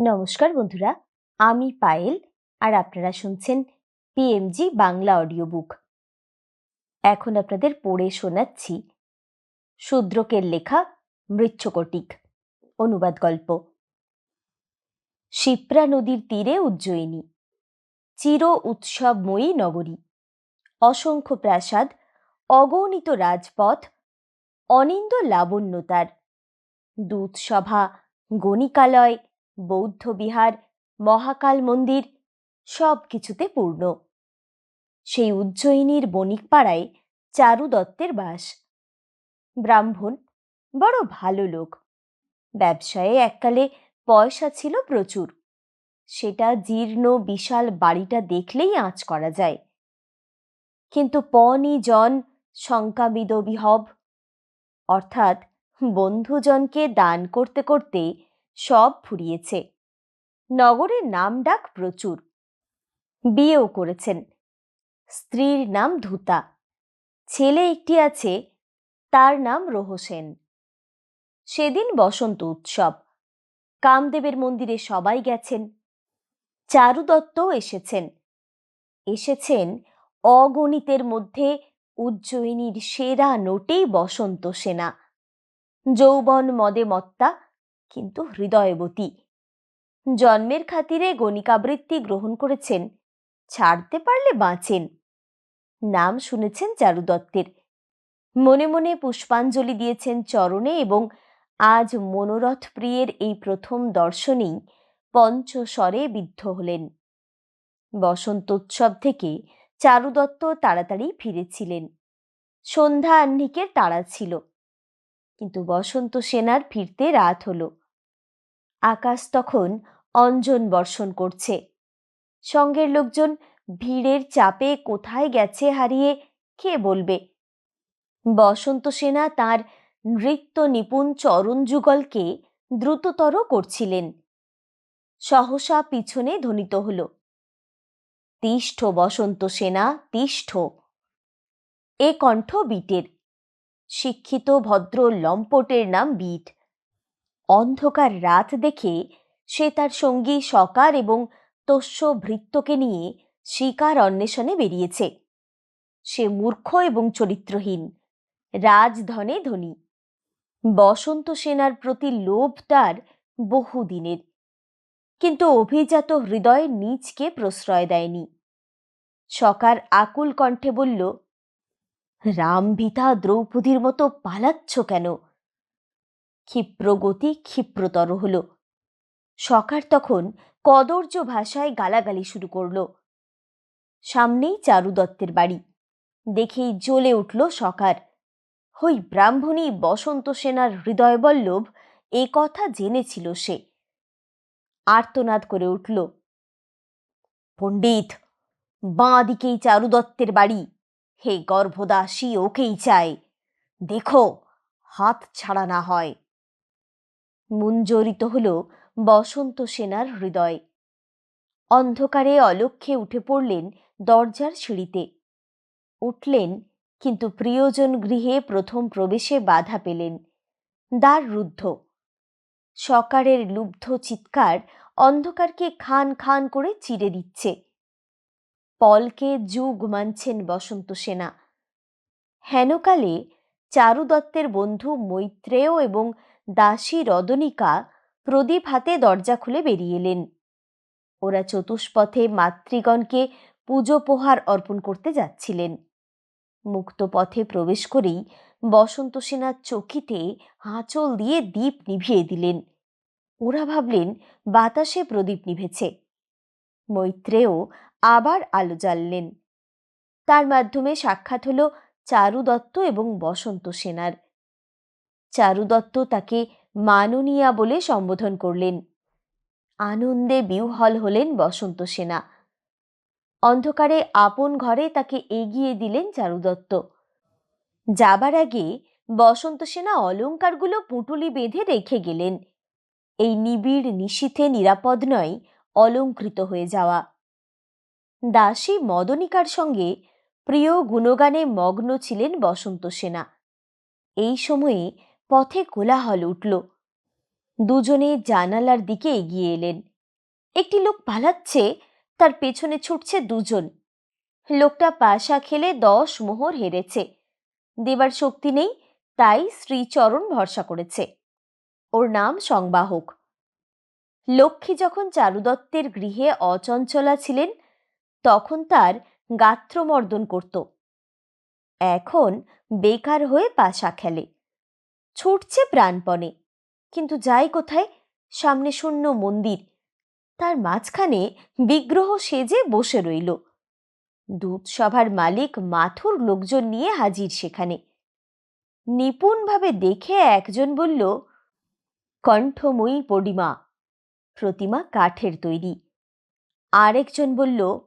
নমস্কার বন্ধুরা, আমি পায়েল আর আপনারা শুনছেন পিএমজি বাংলা অডিও বুক এখন আপনাদের পড়ে শোনাচ্ছি শূদ্রকের লেখা মৃচ্ছকটিক, অনুবাদ গল্প। শিপ্রা নদীর তীরে উজ্জয়িনী, চির উৎসবময়ী নগরী, অসংখ্য প্রাসাদ, অগণিত রাজপথ অনিন্দ লাবণ্যতার। দুধসভা গণিকালয় বৌদ্ধ বিহার, মহাকাল মন্দির সব কিছুতে পূর্ণ। সেই উজ্জয়িনীর বণিকপাড়ায় চারু দত্তের বাস। ব্রাহ্মণ বড় ভালো লোক। ব্যবসায়ে এককালে পয়সা ছিল প্রচুর। সেটা জীর্ণ বিশাল বাড়িটা দেখলেই আঁচ করা যায়। কিন্তু পনি জন শঙ্কাবিদ বিহব অর্থাৎ বন্ধুজনকে দান করতে করতে সব ফুরিয়েছে। নগরের নাম ডাক প্রচুর। বিয়েও করেছেন। স্ত্রীর নাম ধুতা। ছেলে একটি আছে, তার নাম রোহসেন সেদিন বসন্ত উৎসব। কামদেবের মন্দিরে সবাই গেছেন। চারু দত্তও এসেছেন। এসেছেন অগণিতের মধ্যে উজ্জয়িনীর সেরা নোটেই বসন্ত সেনা। যৌবন মদে মত্তা কিন্তু হৃদয়বতী। জন্মের খাতিরে গণিকাবৃত্তি গ্রহণ করেছেন। ছাড়তে পারলে বাঁচেন। নাম শুনেছেন চারু দত্তের। মনে মনে পুষ্পাঞ্জলি দিয়েছেন চরণে এবং আজ মনোরথ প্রিয়ের এই প্রথম দর্শনেই পঞ্চস্বরে বিদ্ধ হলেন। বসন্তোৎসব থেকে চারু দত্ত তাড়াতাড়ি ফিরেছিলেন। সন্ধ্যা আহ্নিকের তাড়া ছিল। কিন্তু বসন্ত সেনার ফিরতে রাত হলো। আকাশ তখন অঞ্জন বর্ষণ করছে। সঙ্গের লোকজন ভিড়ের চাপে কোথায় গেছে হারিয়ে কে বলবে? বসন্ত সেনা তার নৃত্য নিপুণ চরণ যুগলকে দ্রুততর করছিলেন। সহসা পিছনে ধ্বনিত হল, তিষ্ঠ বসন্ত সেনা, তিষ্ঠ। এ কণ্ঠ বিটের, শিক্ষিত ভদ্র লম্পটের নাম বিট। অন্ধকার রাত দেখে সে তার সঙ্গী সকার এবং তস্য ভৃত্যকে নিয়ে শিকার অন্বেষণে বেরিয়েছে। সে মূর্খ এবং চরিত্রহীন, রাজধনে ধনী। বসন্ত সেনার প্রতি লোভ তার বহুদিনের। কিন্তু অভিজাত হৃদয় নিজকে প্রশ্রয় দেয়নি। সকার আকুল কণ্ঠে বলল রামভিতা দ্রৌপদীর মতো পালাচ্ছ কেন? ক্ষিপ্রগতি ক্ষিপ্রতর হল। সকার তখন কদর্য ভাষায় গালাগালি শুরু করল। সামনেই চারু দত্তের বাড়ি। দেখেই জ্বলে উঠল সকার। হই ব্রাহ্মণী বসন্ত সেনার হৃদয়বল্লভ, এ কথা জেনেছিল সে। আর্তনাদ করে উঠল, পণ্ডিত বাঁ দিকেই চারু দত্তের বাড়ি। হে গর্ভদাসী, ওকেই চায় দেখো, হাত ছাড়া না হয়। মুঞ্জরিত হল বসন্ত সেনার হৃদয়। অন্ধকারে অলক্ষ্যে উঠে পড়লেন দরজার সিঁড়িতে। উঠলেন, কিন্তু প্রিয়জন গৃহে প্রথম প্রবেশে বাধা পেলেন। দ্বার রুদ্ধ। সকারের লুব্ধ চিৎকার অন্ধকারকে খান খান করে চিরে দিচ্ছে। পলকে যুগ মানছেন বসন্ত সেনা। হেনকালে চারুদত্তের বন্ধু মৈত্রেয় এবং দাসী রদনিকা প্রদীপ হাতে দরজা খুলে বেরিয়ে এলেন। ওরা চতুষ্পথে মাতৃগণকে পুজো পোহার অর্পণ করতে যাচ্ছিলেন। মুক্ত পথে প্রবেশ করেই বসন্ত সেনার চকিতে আঁচল দিয়ে দ্বীপ নিভিয়ে দিলেন। ওরা ভাবলেন, বাতাসে প্রদীপ নিভেছে। মৈত্রেয় আবার আলো জ্বাললেন। তার মাধ্যমে সাক্ষাৎ হল চারু দত্ত এবং বসন্ত সেনার। চারু দত্ত তাকে মাননীয়া বলে সম্বোধন করলেন। আনন্দে বিহ্বল হলেন বসন্ত সেনা। অন্ধকারে আপন ঘরে তাকে এগিয়ে দিলেন চারুদত্ত। যাবার আগে বসন্ত সেনা অলঙ্কারগুলো পুটুলি বেঁধে রেখে গেলেন। এই নিবিড়, নিশীথে, নিরাপদ নয়, অলঙ্কৃত হয়ে যাওয়া। দাসী মদনিকার সঙ্গে প্রিয় গুণগানে মগ্ন ছিলেন বসন্ত সেনা। এই সময়ে পথে কোলাহল উঠল। দুজনে জানালার দিকে এগিয়ে এলেন। একটি লোক পালাচ্ছে, তার পেছনে ছুটছে দুজন। লোকটা পাশা খেলে দশ মোহর হেরেছে। দেবার শক্তি নেই, তাই শ্রীচরণ ভরসা করেছে। ওর নাম সংবাহক। লক্ষ্মী যখন চারুদত্তের গৃহে অচঞ্চলা ছিলেন, তখন তার গাত্রমর্দন করত। এখন বেকার হয়ে পাশা খেলে। ছুটছে প্রাণপণে। কিন্তু যাই কোথায়, সামনে শূন্য মন্দির। তার মাঝখানে বিগ্রহ সেজে বসে রইল। দুধসভার মালিক মাথুর লোকজন নিয়ে হাজির সেখানে। নিপুণভাবে দেখে একজন বলল, কণ্ঠময়ী পডিমা, প্রতিমা কাঠের তৈরি। আরেকজন বলল,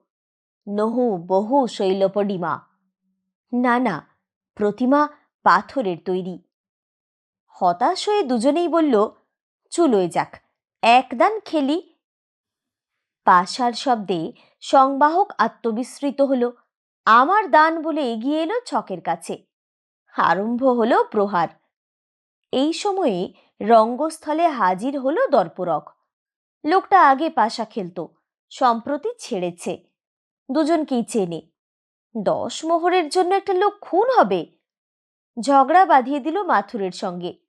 নহু, বহু শৈলপডিমা না না, প্রতিমা পাথরের তৈরি। হতাশ হয়ে দুজনেই বলল, চুলোয় যাক একদান খেলি। পাশার শব্দে সংবাহক আত্মবিস্মৃত হলো, আমার দান বলে এগিয়ে এলো ছকের কাছে। আরম্ভ হলো প্রহার। এই সময়ে রঙ্গস্থলে হাজির হলো দর্পরক। লোকটা আগে পাশা খেলতো, সম্প্রতি ছেড়েছে। দুজনকেই চেনে, দশ মোহরের জন্য একটা লোক খুন হবে। ঝগড়া বাঁধিয়ে দিল মাথুরের সঙ্গে।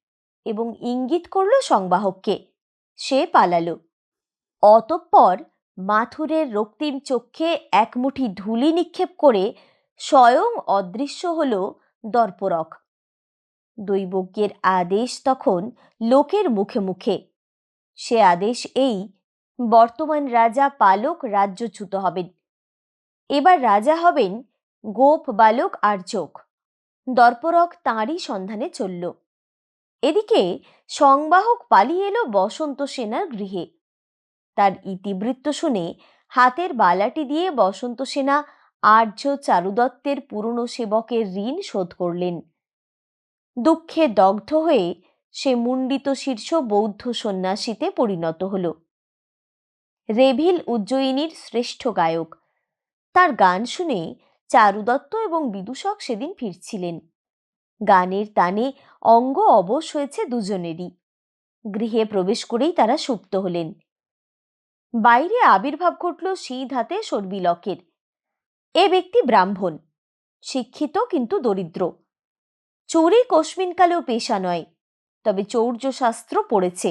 এবং ইঙ্গিত করল সংবাহককে। সে পালালো। অতঃপর মাথুরের রক্তিম চক্ষে এক মুঠি ধুলি নিক্ষেপ করে স্বয়ং অদৃশ্য হল দর্পরক। দৈবজ্ঞের আদেশ তখন লোকের মুখে মুখে। সে আদেশ এই, বর্তমান রাজা পালক রাজ্যচ্যুত হবেন। এবার রাজা হবেন গোপ বালক আর চোখ। দর্পরক তাঁরই সন্ধানে চলল। এদিকে সংবাহক পালিয়ে এলো বসন্ত সেনার গৃহে। তার ইতিবৃত্ত শুনে হাতের বালাটি দিয়ে বসন্ত সেনা আর্য চারুদত্তের পুরনো সেবকের ঋণ শোধ করলেন। দুঃখে দগ্ধ হয়ে সে মুন্ডিত শীর্ষ বৌদ্ধ সন্ন্যাসীতে পরিণত হল। রেভিল উজ্জয়িনীর শ্রেষ্ঠ গায়ক। তার গান শুনে চারুদত্ত এবং বিদূষক সেদিন ফিরছিলেন। গানের তানে অঙ্গ অবশ হয়েছে দুজনেরই। গৃহে প্রবেশ করেই তারা সুপ্ত হলেন। বাইরে আবির্ভাব ঘটল শীত হাতে সর্বিলকের এ ব্যক্তি ব্রাহ্মণ, শিক্ষিত কিন্তু দরিদ্র। চোরে কস্মিনকালেও পেশা নয়, তবে চৌর্য শাস্ত্র পড়েছে।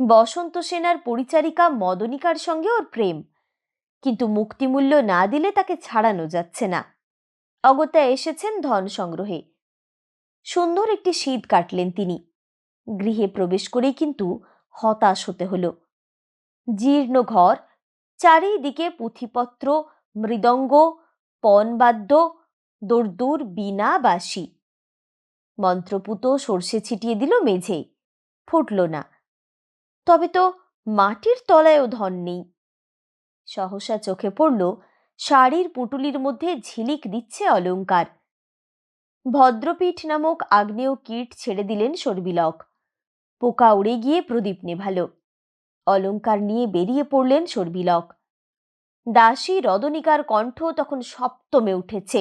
বসন্ত সেনার পরিচারিকা মদনিকার সঙ্গে ওর প্রেম, কিন্তু মুক্তিমূল্য না দিলে তাকে ছাড়ানো যাচ্ছে না। অগত্যা এসেছেন ধন সংগ্রহে। সুন্দর একটি শীত কাটলেন তিনি। গৃহে প্রবেশ করেই কিন্তু হতাশ হতে হলো। জীর্ণ ঘর, চারিদিকে পুঁথিপত্র, মৃদঙ্গ পনবাদ্য দোরদুর বিনা বাসি মন্ত্রপুত সর্ষে ছিটিয়ে দিল মেঝে, ফুটল না। তবে তো মাটির তলায়ও ধন নেই। সহসা চোখে পড়ল শাড়ির পুটুলির মধ্যে ঝিলিক দিচ্ছে অলঙ্কার ভদ্রপীঠ নামক আগ্নেয় কীট ছেড়ে দিলেন সর্বিলক পোকা উড়ে গিয়ে প্রদীপ নেভালো। অলঙ্কার নিয়ে বেরিয়ে পড়লেন সর্বিলক দাসী রদনিকার কণ্ঠ তখন সপ্তমে উঠেছে।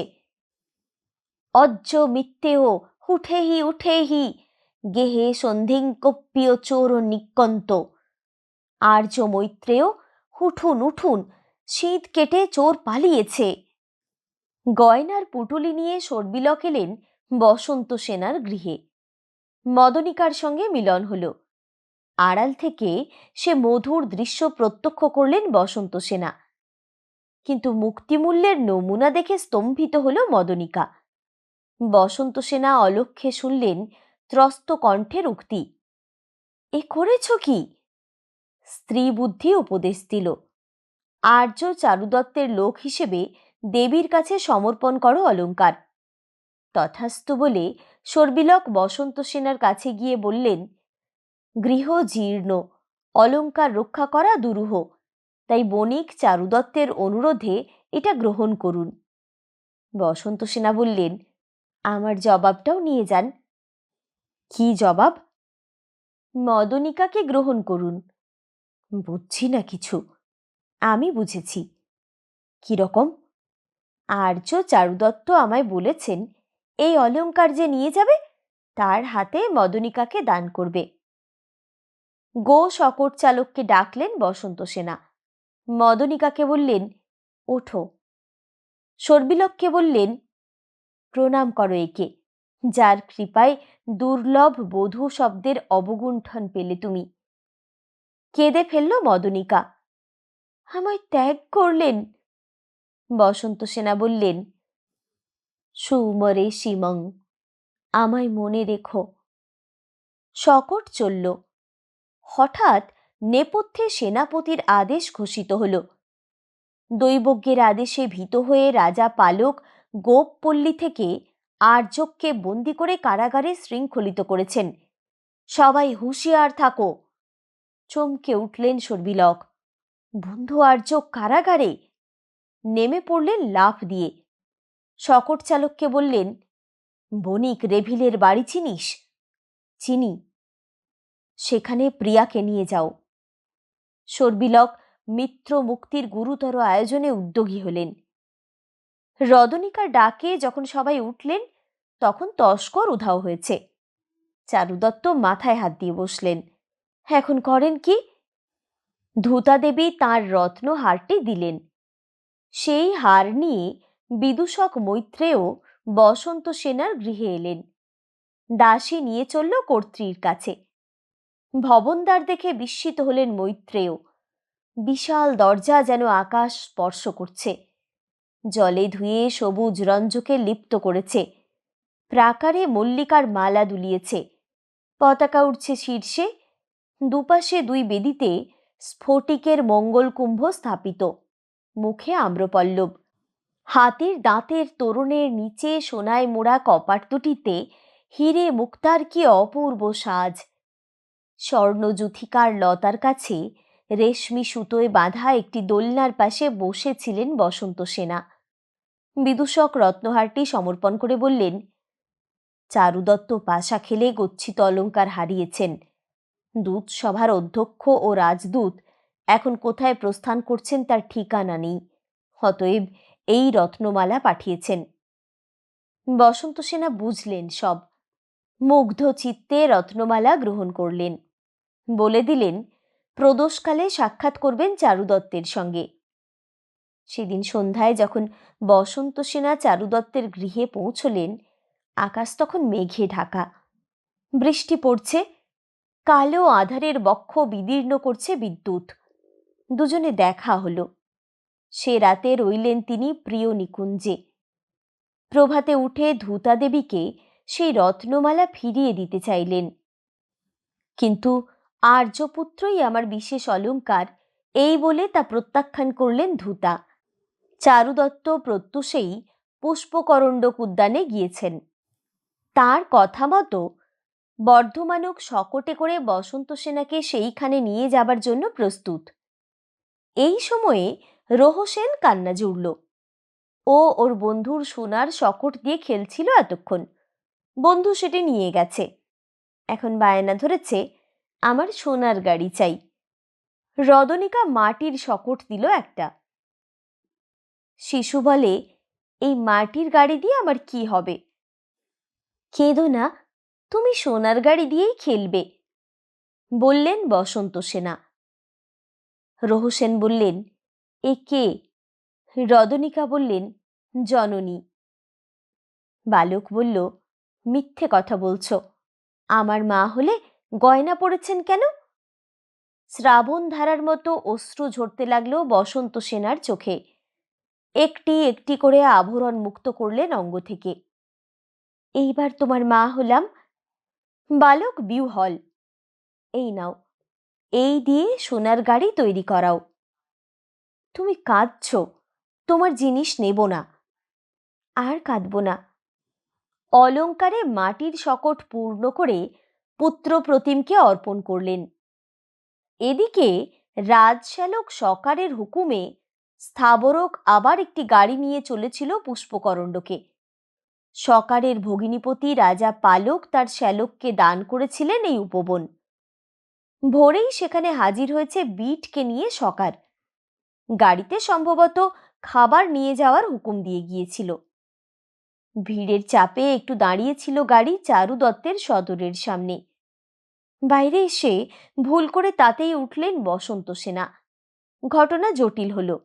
অজ্জ মিথ্যেহ উঠেহি উঠেহি, গেহে সন্ধিঙ্কপ্পিয় চোর নিকন্ত আর্য মৈত্রেয়, উঠুন উঠুন, শীত কেটে চোর পালিয়েছে। গয়নার পুটুলি নিয়ে সর্বিলক এলেন বসন্ত সেনার গৃহে। মদনিকার সঙ্গে মিলন হল। আড়াল থেকে সে মধুর দৃশ্য প্রত্যক্ষ করলেন বসন্ত সেনা। কিন্তু মুক্তিমূল্যের নমুনা দেখে স্তম্ভিত হল মদনিকা। বসন্ত সেনা অলক্ষে শুনলেন ত্রস্ত কণ্ঠের উক্তি, এ করেছ কি? স্ত্রী বুদ্ধি উপদেশ দিল। আর্য চারুদত্তের লোক হিসেবে দেবীর কাছে সমর্পণ করো অলঙ্কার তথাস্তু বলে সর্বিলক বসন্ত সেনার কাছে গিয়ে বললেন, গৃহ জীর্ণ অলঙ্কার রক্ষা করা দুরূহ, তাই বণিক চারুদত্তের অনুরোধে এটা গ্রহণ করুন। বসন্ত সেনা বললেন, আমার জবাবটাও নিয়ে যান। কি জবাব? মদনিকাকে গ্রহণ করুন। বুঝছি না কিছু। আমি বুঝেছি। কীরকম? আর্য চারুদত্ত আমায় বলেছেন, এই অলঙ্কার যে নিয়ে যাবে, তার হাতে মদনিকাকে দান করবে। গো শকট চালককে ডাকলেন বসন্ত সেনা। মদনিকাকে বললেন, ওঠো। সর্বিলককে বললেন, প্রণাম করো একে, যার কৃপায় দুর্লভ বধূ শব্দের অবগুণ্ঠন পেলে তুমি। কেঁদে ফেলল মদনিকা। আমায় ত্যাগ করলেন? বসন্ত সেনা বললেন, সুমরে সীমং আমায় মনে রেখো। শকট চলল। হঠাৎ নেপথ্যে সেনাপতির আদেশ ঘোষিত হল। দৈবজ্ঞের আদেশে ভীত হয়ে রাজা পালক গোপপল্লী থেকে আর্যককে বন্দি করে কারাগারে শৃঙ্খলিত করেছেন। সবাই হুঁশিয়ার থাকো। চমকে উঠলেন সর্বিলক বন্ধু আর্য কারাগারে নেমে পড়লেন লাফ দিয়ে। শকট চালককে বললেন, বণিক রেভিলের বাড়ি চিনিস? চিনি। সেখানে প্রিয়াকে নিয়ে যাও। সর্বিলক মিত্র মুক্তির গুরুতর আয়োজনে উদ্যোগী হলেন। রদনিকার ডাকে যখন সবাই উঠলেন, তখন তস্কর উধাও হয়েছে। চারুদত্ত মাথায় হাত দিয়ে বসলেন, এখন করেন কি? ধূতা দেবী তাঁর রত্ন হারটি দিলেন। সেই হার নিয়ে বিদূষক মৈত্রেয় বসন্ত সেনার গৃহে এলেন। দাসী নিয়ে চলল কর্ত্রীর কাছে। ভবনদার দেখে বিস্মিত হলেন মৈত্রেয়। বিশাল দরজা যেন আকাশ স্পর্শ করছে। জলে ধুয়ে সবুজ রঞ্জকে লিপ্ত করেছে। প্রাকারে মল্লিকার মালা দুলিয়েছে। পতাকা উঠছে শীর্ষে। দুপাশে দুই বেদিতে স্ফটিকের মঙ্গলকুম্ভ স্থাপিত। মুখে আম্রপল্লব। হাতির দাঁতের তোরণের নিচে সোনায় মোড়া কপাট দুটিতে হিরে মুক্তার কি অপূর্ব সাজ। স্বর্ণযুথিকার লতার কাছে রেশমি সুতোয় বাঁধা একটি দোলনার পাশে বসেছিলেন বসন্ত সেনা। বিদূষক রত্নহারটি সমর্পণ করে বললেন, চারুদত্ত পাশা খেলে গচ্ছিত অলঙ্কার হারিয়েছেন। দূত সভার অধ্যক্ষ ও রাজদূত এখন কোথায় প্রস্থান করছেন তার ঠিকানা নেই। অতএব এই রত্নমালা পাঠিয়েছেন। বসন্ত সেনা বুঝলেন সব। মুগ্ধ চিত্তে রত্নমালা গ্রহণ করলেন। বলে দিলেন, প্রদোষকালে সাক্ষাৎ করবেন চারুদত্তের সঙ্গে। সেদিন সন্ধ্যায় যখন বসন্ত সেনা চারুদত্তের গৃহে পৌঁছলেন, আকাশ তখন মেঘে ঢাকা। বৃষ্টি পড়ছে, কালো আধারের বক্ষ বিদীর্ণ করছে বিদ্যুৎ। দুজনে দেখা হলো। সে রাতে রইলেন তিনি প্রিয় নিকুঞ্জে। প্রভাতে উঠে ধূতা দেবীকে সেই রত্নমালা ফিরিয়ে দিতে চাইলেন। কিন্তু আর্যপুত্রই আমার বিশেষ অলঙ্কার, এই বলে তা প্রত্যাখ্যান করলেন ধূতা। চারুদত্ত প্রত্যুষেই পুষ্পকরণ্ডক উদ্যানে গিয়েছেন। তার কথা মতো বর্ধমানক শকটে করে বসন্ত সেনাকে সেইখানে নিয়ে যাবার জন্য প্রস্তুত। এই সময়ে রোহসেন কান্না জুড়ল। ও ওর বন্ধুর সোনার শকট দিয়ে খেলছিল এতক্ষণ। বন্ধু সেটি নিয়ে গেছে। এখন বায়না ধরেছে, আমার সোনার গাড়ি চাই। রদনিকা মাটির শকট দিল একটা। শিশু বলে, এই মাটির গাড়ি দিয়ে আমার কি হবে? কেঁদো না, তুমি সোনার গাড়ি দিয়েই খেলবে, বললেন বসন্ত সেনা। রোহসেন বললেন, এ কে? রদনিকা বললেন, জননী। বালক বলল, মিথ্যে কথা বলছো। আমার মা হলে গয়না পড়েছেন কেন? শ্রাবণ ধারার মতো অশ্রু ঝরতে লাগল বসন্ত সেনার চোখে। একটি একটি করে আভরণ মুক্ত করলেন অঙ্গ থেকে। এইবার তোমার মা হলাম? বালক বিউহল। এই নাও। এই দিয়ে সোনার গাড়ি তৈরি করাও। তুমি কাঁদছ, তোমার জিনিস নেব না। আর কাঁদব না। অলঙ্কারে মাটির শকট পূর্ণ করে পুত্র প্রতিমকে অর্পণ করলেন। এদিকে রাজশ্যালক সকারের হুকুমে স্থাবরক আবার একটি গাড়ি নিয়ে চলেছিল পুষ্পকরণ্ডকে। সকারের ভগিনীপতি রাজা পালক তার শ্যালককে দান করেছিলেন এই উপবন। ভোরেই সেখানে হাজির হয়েছে বিটকে নিয়ে সকার। গাড়িতে সম্ভবত খাবার নিয়ে যাওয়ার হুকুম দিয়ে গিয়েছিল। ভিড়ের চাপে একটু দাঁড়িয়েছিল গাড়ি চারু দত্তের সদরের সামনে। বাইরে এসে ভুল করে তাতেই উঠলেন বসন্ত সেনা। ঘটনা জটিল হল।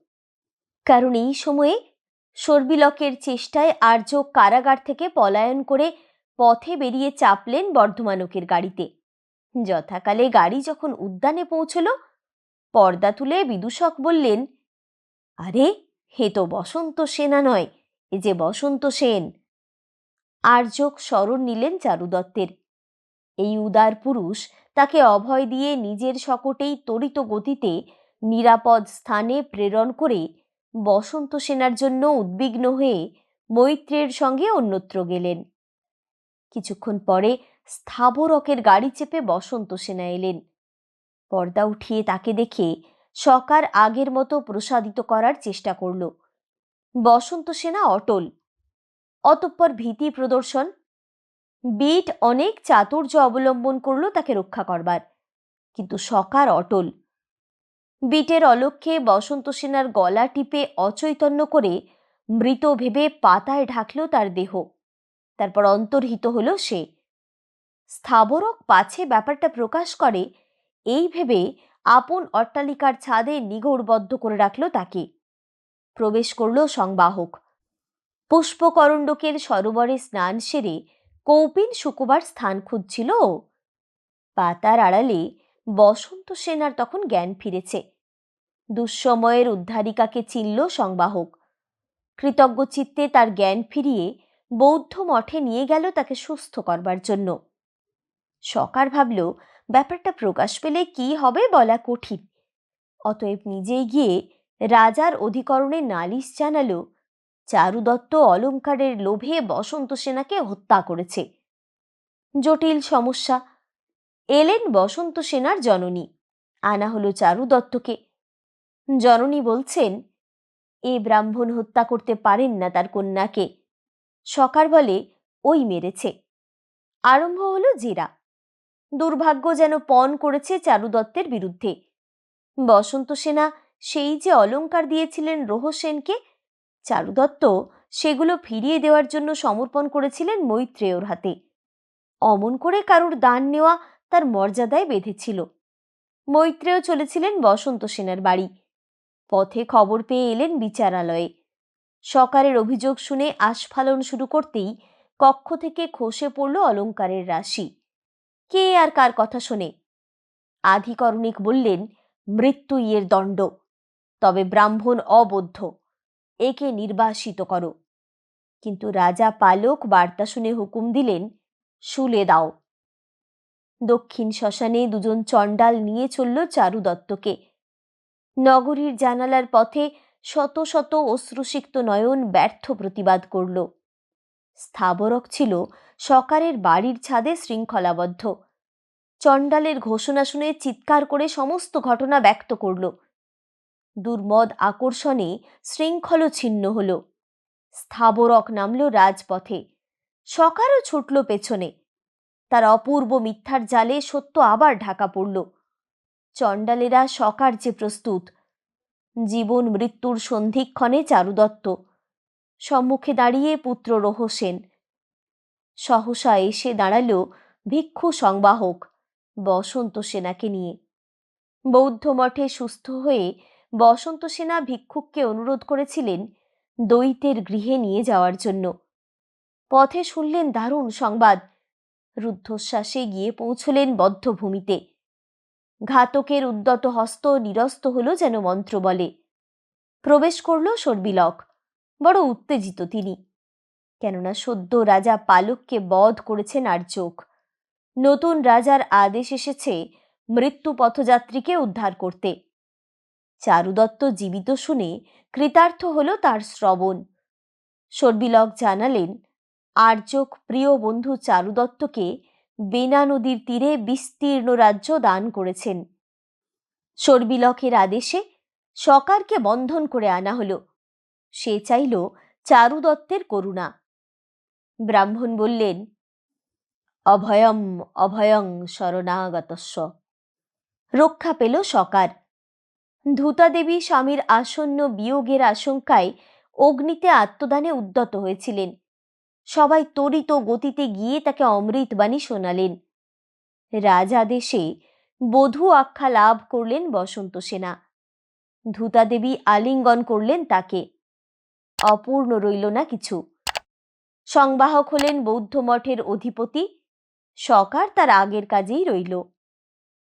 কারণ এই সময়ে সর্বিলকের চেষ্টায় আর্য কারাগার থেকে পলায়ন করে পথে বেরিয়ে চাপলেন বর্ধমানকের গাড়িতে। যথাকালে গাড়ি যখন উদ্যানে পৌঁছল, পর্দা তুলে বিদূষক বললেন, আরে, হে তো বসন্ত সেনা নয়, এ যে বসন্ত সেন। আর্যক স্মরণ নিলেন চারুদত্তের। এই উদার পুরুষ তাকে অভয় দিয়ে নিজের শকটেই তরিত গতিতে নিরাপদ স্থানে প্রেরণ করে বসন্ত সেনার জন্য উদ্বিগ্ন হয়ে মৈত্রের সঙ্গে অন্যত্র গেলেন। কিছুক্ষণ পরে স্থাবরকের গাড়ি চেপে বসন্ত সেনা এলেন। পর্দা উঠিয়ে তাকে দেখে সকার আগের মতো প্রসাদিত করার চেষ্টা করল। বসন্ত সেনা অটল। অতঃপর ভীতি প্রদর্শন। বিট অনেক চাতুর্য অবলম্বন করল তাকে রক্ষা করবার। কিন্তু সকার অটল। বিটের অলক্ষ্যে বসন্ত সেনার গলা টিপে অচৈতন্য করে মৃত ভেবে পাতায় ঢাকল তার দেহ। তারপর অন্তর্হিত হল সে। স্থাবরক পাছে ব্যাপারটা প্রকাশ করে, এই ভেবে আপন অট্টালিকার ছাদে নিগড়বদ্ধ করে রাখল তাকে। প্রবেশ করল সংবাহক। পুষ্পকরণ্ডকের সরোবরে স্নান সেরে কৌপিন শুকোবার স্থান খুঁজছিল। পাতার আড়ালে বসন্ত সেনার তখন জ্ঞান ফিরেছে। দুঃসময়ের উদ্ধারিকাকে চিনল সংবাহক। কৃতজ্ঞ চিত্তে তার জ্ঞান ফিরিয়ে বৌদ্ধ মঠে নিয়ে গেল তাকে সুস্থ করবার জন্য। সকার ভাবল, ব্যাপারটা প্রকাশ পেলে কি হবে বলা কঠিন? অতএব নিজেই গিয়ে রাজার অধিকরণে নালিশ জানালো, চারুদত্ত অলঙ্কারের লোভে বসন্ত সেনাকে হত্যা করেছে। জটিল সমস্যা, এলেন বসন্ত সেনার জননী, আনা হলো চারুদত্তকে। জননী বলছেন, এ ব্রাহ্মণ হত্যা করতে পারেন না তার কন্যাকে। সকার বলে, ওই মেরেছে। আরম্ভ হলো জেরা। দুর্ভাগ্য যেন পণ করেছে চারুদত্তের বিরুদ্ধে। বসন্ত সেনা সেই যে অলঙ্কার দিয়েছিলেন রোহসেনকে চারুদত্ত সেগুলো ফিরিয়ে দেওয়ার জন্য সমর্পণ করেছিলেন মৈত্রেয়র হাতে। অমন করে কারুর দান নেওয়া তার মর্যাদায় বেঁধেছিল। মৈত্রেয় চলেছিলেন বসন্ত সেনার বাড়ি। পথে খবর পেয়ে এলেন বিচারালয়ে। সকারের অভিযোগ শুনে আস্ফালন শুরু করতেই কক্ষ থেকে খসে পড়ল অলঙ্কারের রাশি। কে আর কার কথা শোনে? আধিকরণিক বললেন মৃত্যু ইয়ের দণ্ড। তবে ব্রাহ্মণ অবদ্ধ। একে নির্বাসিত করো। কিন্তু রাজা পালক বার্তা শুনে হুকুম দিলেন, শুলে দাও। দক্ষিণ শ্মশানে দুজন চণ্ডাল নিয়ে চলল চারু দত্তকে নগরীর জানালার পথে শত শত অশ্রুসিক্ত নয়ন ব্যর্থ প্রতিবাদ করল। স্থাবরক ছিল সকারের বাড়ির ছাদে শৃঙ্খলাবদ্ধ। চণ্ডালের ঘোষণা শুনে চিৎকার করে সমস্ত ঘটনা ব্যক্ত করল। দুর্মদ আকর্ষণে শৃঙ্খল ছিন্ন হল। স্থাবরক নামল রাজপথে। সকারও ছুটল পেছনে। তার অপূর্ব মিথ্যার জালে সত্য আবার ঢাকা পড়ল। চণ্ডালেরা সকার যে প্রস্তুত। জীবন মৃত্যুর সন্ধিক্ষণে চারুদত্ত। সম্মুখে দাঁড়িয়ে পুত্র রোহসেন সহসা এসে দাঁড়াল ভিক্ষু সংবাহক বসন্ত সেনাকে নিয়ে। বৌদ্ধ মঠে সুস্থ হয়ে বসন্ত সেনা ভিক্ষুককে অনুরোধ করেছিলেন দৈতের গৃহে নিয়ে যাওয়ার জন্য। পথে শুনলেন দারুণ সংবাদ। রুদ্ধশ্বাসে গিয়ে পৌঁছলেন বদ্ধভূমিতে। ঘাতকের উদ্যত হস্ত নিরস্ত হল যেন মন্ত্র বলে প্রবেশ করল সর্বিলক বড় উত্তেজিত তিনি। কেননা সদ্য রাজা পালককে বধ করেছেন আর চোখ নতুন রাজার আদেশ এসেছে মৃত্যু পথযাত্রীকে উদ্ধার করতে। চারুদত্ত জীবিত শুনে কৃতার্থ হল তার শ্রবণ। সর্বিলক জানালেন, আর্যক প্রিয় বন্ধু চারুদত্তকে বেনা নদীর তীরে বিস্তীর্ণ রাজ্য দান করেছেন। সর্বিলকের আদেশে সকারকে বন্ধন করে আনা হলো। সে চাইল চারুদত্তের করুণা। ব্রাহ্মণ বললেন, অভয়ম, অভয়ং শরণাগতস্ব। রক্ষা পেল সকার। ধূতাদেবী স্বামীর আসন্ন বিয়োগের আশঙ্কায় অগ্নিতে আত্মদানে উদ্যত হয়েছিলেন। সবাই তরিত গতিতে গিয়ে তাকে অমৃতবাণী শোনালেন। রাজাদেশে বধূ আখ্যা লাভ করলেন বসন্ত সেনা। ধূতা দেবী আলিঙ্গন করলেন তাকে। অপূর্ণ রইল না কিছু। সংবাহক হলেন বৌদ্ধ মঠের অধিপতি সকার তার আগের কাজেই রইল।